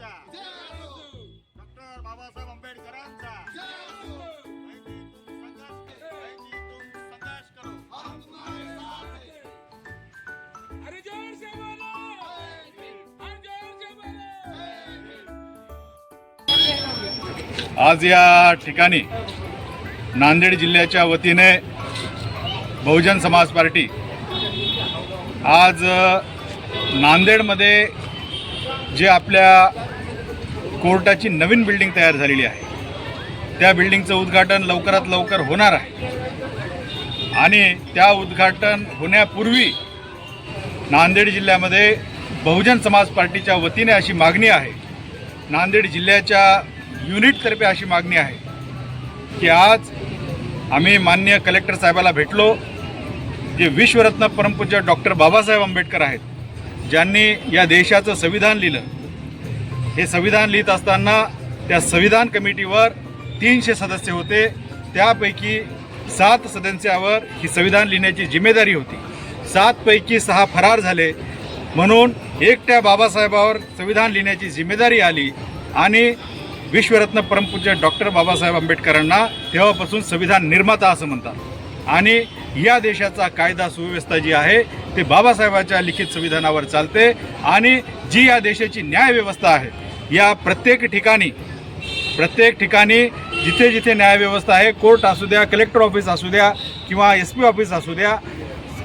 Doctor Babasaheb आंबेडकरांचा. पाहिजे तुम संघर्ष पाहिजे तुम संघर्ष करो अरे जोर से बोलो और जोर से बोलो! आज या ठिकाणी नांदेड जिल्ह्याच्या वतीने बहुजन समाज पार्टी आज नांदेडमध्ये जे आपल्या कोर्टाची नवीन बिल्डिंग तयार झालेली आहे. त्या बिल्डिंगचं उद्घाटन लवकरात लवकर होणार आहे. आणि त्या उद्घाटन होण्यापूर्वी नांदेड जिल्ह्यामध्ये बहुजन समाज पार्टीच्या वतीने अशी मागणी आहे. नांदेड जिल्ह्याच्या युनिटतर्फे अशी मागणी आहे की आज आम्ही मान्य कलेक्टर साहेबाला भेटलो. जे विश्वरत्न परमपूज्य डॉक्टर बाबासाहेब आंबेडकर आहेत ज्यांनी या देशाचं संविधान लिहिलं हे संविधान लिहित असताना त्या संविधान कमिटीवर तीनशे सदस्य होते. त्यापैकी सात सदस्यावर ही संविधान लिहिण्याची जिम्मेदारी होती. सातपैकी सहा फरार झाले. म्हणून एकट्या बाबासाहेबावर संविधान लिहिण्याची जिम्मेदारी आली आणि विश्वरत्न परमपूज्य डॉक्टर बाबासाहेब आंबेडकरांना तेव्हापासून संविधान निर्माता असं म्हणतात. आणि या देशाचा कायदा सुव्यवस्था जी आहे ते बाबासाहेबाच्या लिखित संविधानावर चालते आणि जी या देशाची न्यायव्यवस्था आहे या प्रत्येक ठिकाणी प्रत्येक ठिकाणी जिथे जिथे न्यायव्यवस्था आहे कोर्ट असू द्या कलेक्टर ऑफिस असू द्या किंवा एस पी ऑफिस असू द्या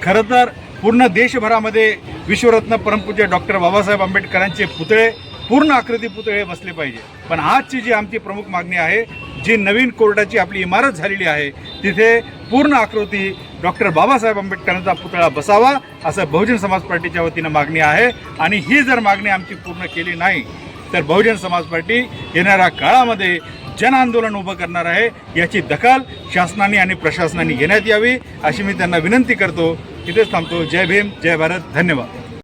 खरं तर पूर्ण देशभरामध्ये विश्वरत्न परमपूज्य डॉक्टर बाबासाहेब आंबेडकरांचे पुतळे पूर्ण आकृती पुतळे बसले पाहिजे. पण आजची जी आमची प्रमुख मागणी आहे जी नवीन कोर्टाची आपली इमारत झालेली आहे तिथे पूर्ण आकृती डॉक्टर बाबासाहेब आंबेडकरांचा पुतळा बसावा असं बहुजन समाज पार्टीच्या वतीनं मागणी आहे. आणि ही जर मागणी आमची पूर्ण केली नाही तर बहुजन समाज पार्टी येणाऱ्या काळामध्ये जन आंदोलन उभं करणार आहे याची दखल शासनाने आणि प्रशासनाने घेण्यात यावी अशी मी त्यांना विनंती करतो. इथेच थांबतो. जय भीम जय भारत. धन्यवाद.